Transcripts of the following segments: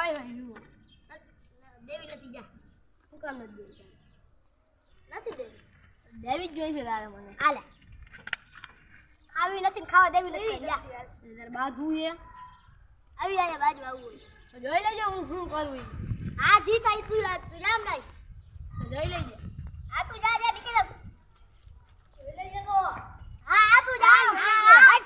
આવે ભાઈ જુઓ. દેવી નથી જા. શું કામ નથી દેવું નથી દેવી. દેવી જ જોઈશે તારે મને. હાલે. આવી નથી ખાવા દેવી નથી. જા. તારે બાધું છે આવી આયા બાજુ આવું હોય. જોઈ લેજો હું શું કરું. આ જી થાય તું તું જામ તો જોઈ લેજે. આ તું જા જા નીકળ જોઈ લેજે તો. હા આ તું જા હા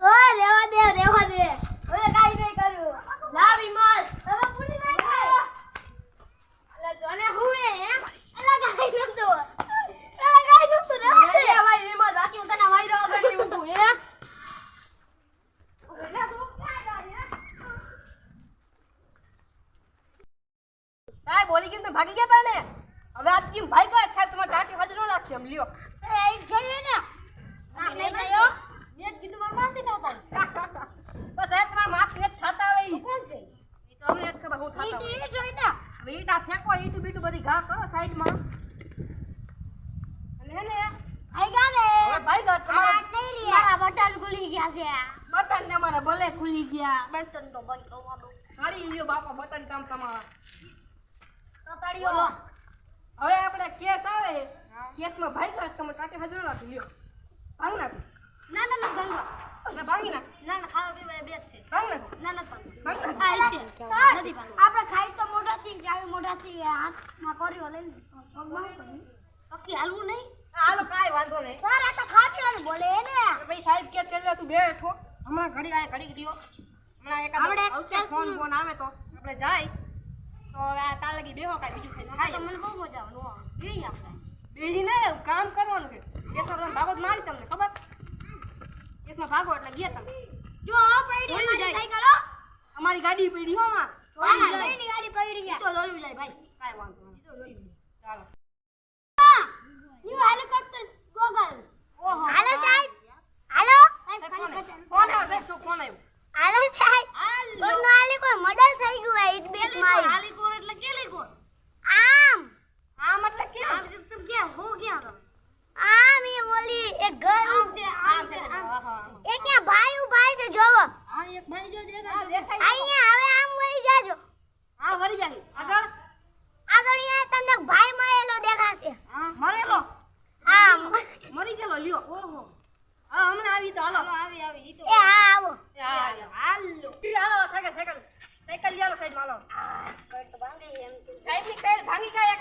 ઓય રેવા દે રેવા દે હવે કાઈ નહીં કરું લાવી મત હવે પૂરી નહીં થાય એટલે તને હું હે હે અલા કાઈ નતો અલા કાઈ નતો રેવા દે લે ભાઈ વિમલ બાકી હું તને વાયરો આગળ ઊભું હે સાહેબ બોલી કેમ તો ભાગી ગયા તા ને હવે આજ કેમ ભાઈ ગયા સાહેબ તમારે ટાટી હાજર ન રાખી એમ લ્યો. સાહેબ જોઈએ ને. ના, ગયો. મેં જ કીધું મારા માસી થતા બસ સાહેબ તમારા માસી ને થતા આવે ઈ કોણ છે? ઈ તો અમને ખબર હું થતા હોય. ઈ જોઈ ને. હવે ઈટા ફેંકો ઈટુ બીટુ બધી ઘા કરો સાઈડમાં. અને હે ને આઈ ગયા ને. હવે ભાઈ ગયા તમારા મારા બટન ખુલી ગયા છે. બટન તમારા ભલે ખુલી ગયા. બટન તો બંધ કરવાનું કરી લ્યો બાપા બટન કામ તમારા. કતાડીઓ હવે આપણે કેસ આવે કેસમાં ભાઈ ગયો તમે ટાટી હાજર ન રાખી લ્યો ભાંગ નાખો. ના ના ના બંધ ના ભાંગી નાખ. ના ના ખાવા પીવા બે છે. ભાંગ નાખો. ના ના ભાંગ નાખો. આ છે. નથી ભાંગ આપણે ખાઈ તો મોઢા થી મોઢાથી મોઢા થી હાથમાં કર્યો લઈને. પક્કી હાલવું નહીં? હાલો કાંઈ વાંધો નહીં. સર આ તો ખાતી બોલે ને ભાઈ સાહેબ કે ચાલે તું બેઠો હમણાં ઘડી આ ઘડી દિયો હમણાં એકાદ આપણે આવશે ફોન ફોન આવે તો. આપણે જાય. તો હવે આ તાર લગી બેહો કાંઈ બીજું થઈ તો મને બહુ મજા આવવાનું બેહી આપણે. બેહી ને કામ કરવાનું કે કેસમાં તમે ભાગો મારી તમને ખબર? કેસમાં ભાગો એટલે ગયા તમે. જો આ પડી સાયકલ અમારી ગાડી પડી હો માં. ગાડી પડી ગયા. તો જોયું જાય ભાઈ. કાઈ વાંધો નહીં. તો જોયું ચાલો. New helicopter goggle. ઓહો. હાલો સાહેબ. હાલો. આવ્યો. સાહેબ શું ફોન આવ્યો? હાલો સાહેબ. હાલી. કોઈ મર્ડર થઈ ગયું ઈટ બેટ મારી. હા આગળ? આગળ અહીંયા તમને ભાઈ મરેલો દેખાશે. હા મરેલો હા મરી ગયેલો? લ્યો. ઓહો. હા હમણાં આવી તો હાલો. આવી આવી ઈ તો. એ હા આવો. એ હાલો. હાલો હાલો સાયકલ સાયકલ. સાયકલ લ્યો સાઈડમાં સાહેબની કઈ ભાગી ગઈ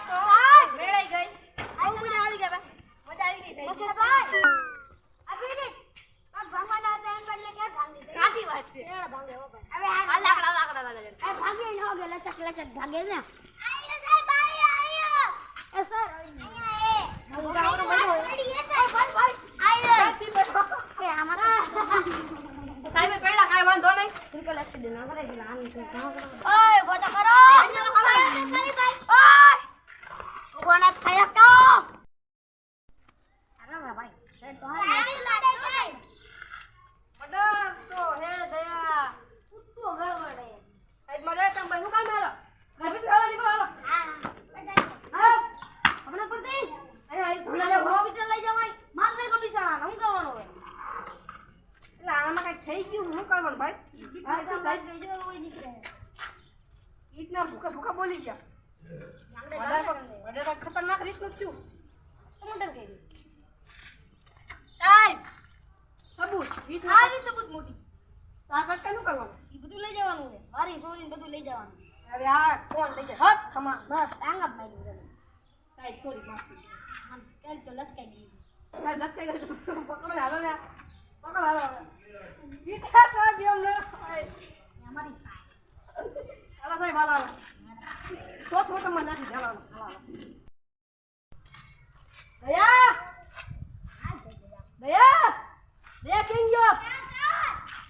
Quần. થઈ ગયું શું કરવાનું ભાઈ? આ તો સાહેબ. લઈ જવાનું હોય નીકળે. ઈટના ભૂખા ભૂખા બોલી ગયા. મડર તો મડર તો ખતરનાક રીતનું થયું. ટમાટર કહી સાહેબ! સબૂત રીત આ ની સબૂત મોટી. આ કટકા શું કરવાનું? એ બધું લઈ જવાનું છે. મારી સોની બધું લઈ જવાનું. અરે આ કોણ લઈ જાય? હટ ખમા બસ ટાંગા ભાઈ નું સાહેબ સોરી માફ. આમ તેલ તો લસકાઈ દઈએ સાહેબ લસકાઈ ગયું પકડો હાલો ને પકડો હાલો ઈટા સાહેબ એમ ન હોય. અમારી સાય હાલો સાહેબ હાલો હાલો સોસ મોટરમાં નથી હાલો હાલો હાલો દયા દયા દયા કેમ ગયો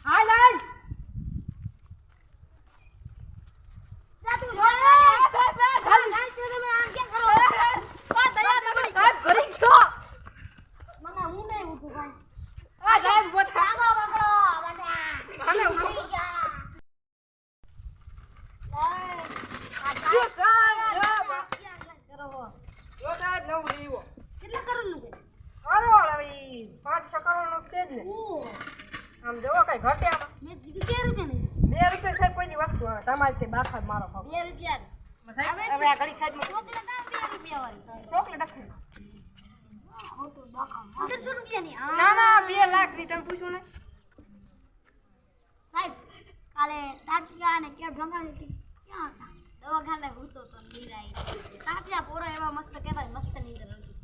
હાલ હાલ જા તું આ સાહેબ આ હાલ સાહેબ તમે આમ કેમ કરો આ દયા તમે સાહેબ ઘરે ગયો મને હું નહીં ઉઠું ભાઈ આ સાહેબ ઊભો થા આગો પકડો બધા હાલે ઊભો મરી ગયા આમ જોવો કઈ ઘટે આમાં. બે રૂપિયા બે રૂપિયા સાહેબ કોઈની વસ્તુ આવે? તમારે તે બાખા મારો ભાવ. બે રૂપિયા હવે આ ઘડી સાઈડમાં ચોકલેટ આપી ના ના બે લાખની તમે પૂછ્યું ને. સાહેબ કાલે ટાટિયા અને કેળ ભંગાણી ક્યાં હતા? દવાખાને હૂતો તો નિરાઈ. સાચા પોરા એવા મસ્ત કહેવાય મસ્ત નીંદર હતી.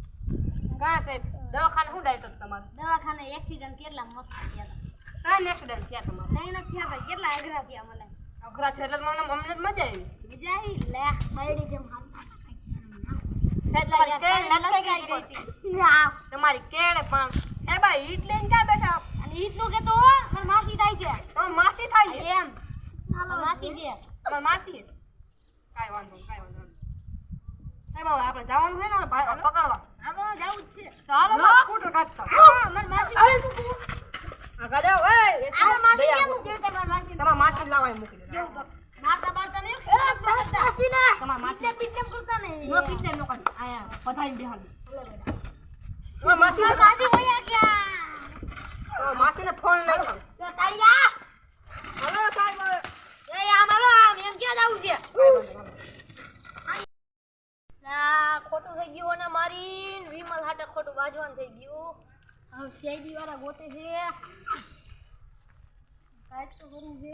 કા સાહેબ દવાખાને શું ડાયટ તમારે? દવાખાને એક્સિડન્ટ કેટલા મસ્ત થયા હતા કાંઈ એક્સિડન્ટ થયા તમારે થયા કેટલા અઘરા થયા મને. અઘરા છે એટલે મને અમને જ મજા આવી. મજા આવી? લે જેમ ના. તમારી કેળ. ના. પણ સાહેબ ઈટ લઈને ક્યાં બેઠા અને ઈટનું કેતો હો મારી માસી થાય છે. તમારી માસી થાય છે? એમ. માસી છે. તમારી માસી કાંઈ વાંધો કાંઈ વાંધો. સાહેબ હવે આપણે જવાનું છે ને પકડવા. આમાં જવું જ છે. તો સ્કૂટર કાઢતા. મારી માસી માસી લાવાય મૂકી. મારતા બારતા નહીં? માસી ના. તમારા માસી. પીતે કરતા નહીં. નો નો કરી. આયા પધારીને બેહાડી. માસી માસી વયા ગયા તમારા માસીને ફોન નહીં કરો. તો તાયા હલો સાહેબ હવે. એ આમ હાલો આમ એમ ક્યાં જવું છે કાંઈ વાંધો નહીં. ના ખોટું થઈ ગયું અને મારી ને વિમલ હાટે ખોટું બાજવાનું થઈ ગયું હવે સીઆઈડી વાળા ગોતે છે કાંઈક તો કરવું છે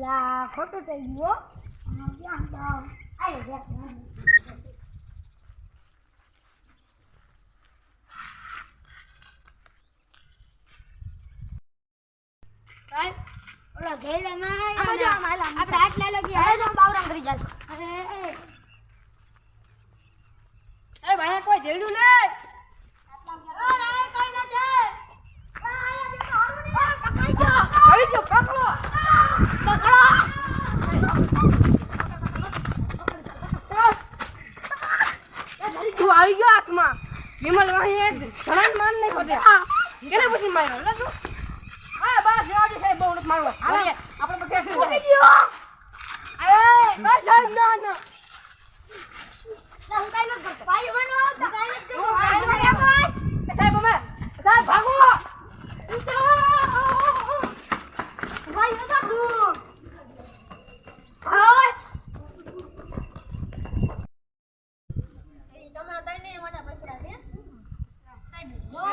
લા ખોટું થઈ ગયું હો. આમાં ક્યાં તો આય જા સાહેબ ઓલા ઘેડા ના આયા આમાં જો આમ હાલ આમ આપણે આટલા લગી હવે જો આમ બાવરામ કરી જાય અરે એ સાહેબ અહીંયા કોઈ જેડ્યું નહીં. આવી ગયો, પકડો. તું આવી ગયો હાથમાં. વિમલ વાહી ધડાન માર નહીં ખોદે કેને પૂછી માર્યો? લે તું. હા બસ દે સાહેબ બહુ મારવો. હાલો. આપણે બધા ઉઠી ગયો. એ બસ ના ના. ના, હું કાંઈ નથી કરતો. ભાઈ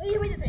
ওই হয়ে যেতে